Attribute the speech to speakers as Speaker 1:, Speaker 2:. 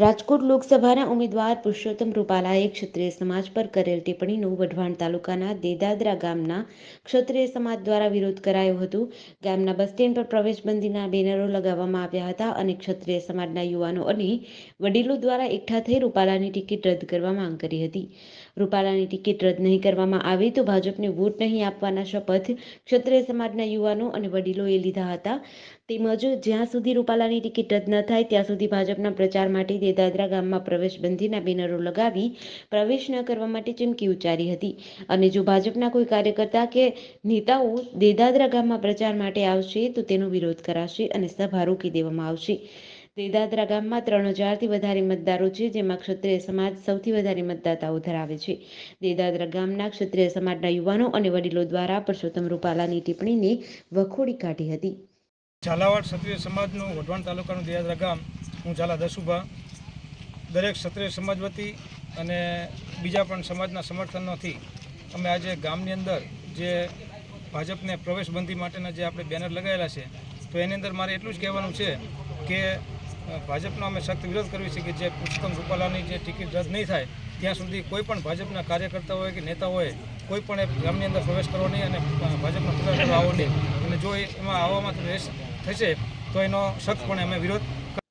Speaker 1: રાજકોટ લોકસભાના ઉમેદવાર પુરુષોત્તમ રૂપાલાએ ક્ષત્રિય સમાજ પર કરેલ ટિપ્પણીનો વઢવાણ તાલુકાના દેદાદરા ગામના ક્ષત્રિય સમાજ દ્વારા વિરોધ કરાયો હતો. ગામના બસ સ્ટેન્ડ પર પ્રવેશબંધીના બેનરો લગાવવામાં આવ્યા હતા અને ક્ષત્રિય સમાજના યુવાનો અને વડીલો દ્વારા એકઠા થઈ રૂપાલાની ટિકિટ રદ કરવા માંગ કરી હતી. રૂપાલાની ટિકિટ રદ નહીં કરવામાં આવે તો ભાજપને વોટ નહીં આપવાના શપથ ક્ષત્રિય સમાજના યુવાનો અને વડીલોએ લીધા હતા. તેમજ જ્યાં સુધી રૂપાલાની ટિકિટ રદ ન થાય ત્યાં સુધી ભાજપના પ્રચાર માટે દેદાદરા ગામમાં પ્રવેશ બંધીના બેનરો લગાવી પ્રવેશ ન કરવા માટે ચીમકી ઉચ્ચારી હતી. અને જો ભાજપના કોઈ કાર્યકર્તા કે નેતાઓ દેદાદરા ગામમાં પ્રચાર માટે આવશે, તો તેનો વિરોધ કરાશે અને સભા રોકી દેવામાં આવશે. દેદાદરા ગામમાં ત્રણ હજારથી વધારે મતદારો છે, જેમાં ક્ષત્રિય સમાજ સૌથી વધારે મતદાતાઓ ધરાવે છે. દેદાદરા ગામના ક્ષત્રિય સમાજના યુવાનો અને વડીલો દ્વારા પરસોત્તમ રૂપાલાની ટિપ્પણીને વખોડી કાઢી હતી.
Speaker 2: ઝાલાવાડ ક્ષત્રિય સમાજનું વઢવાણ તાલુકાનું દેદાદરા ગામ હું ઝાલા દસુભા દરેક ક્ષત્રિય સમાજ વતી અને બીજા પણ સમાજના સમર્થનોથી અમે આજે ગામની અંદર જે ભાજપને પ્રવેશબંધી માટેના જે આપણે બેનર લગાવેલા છે, તો એની અંદર મારે એટલું જ કહેવાનું છે કે ભાજપનો અમે સખ્ત વિરોધ કરવી છે કે જે પુષ્પમ રૂપાલાની જે ટિકિટ રદ નહીં થાય, ત્યાં સુધી કોઈ પણ ભાજપના કાર્યકર્તા હોય કે નેતા હોય, કોઈ પણ એ ગામની અંદર પ્રવેશ કરવો નહીં અને ભાજપનો પ્રચાર કરવા આવો નહીં. અને જો એમાં આવવામાં થશે, તો એનો સખ્તપણે અમે વિરોધ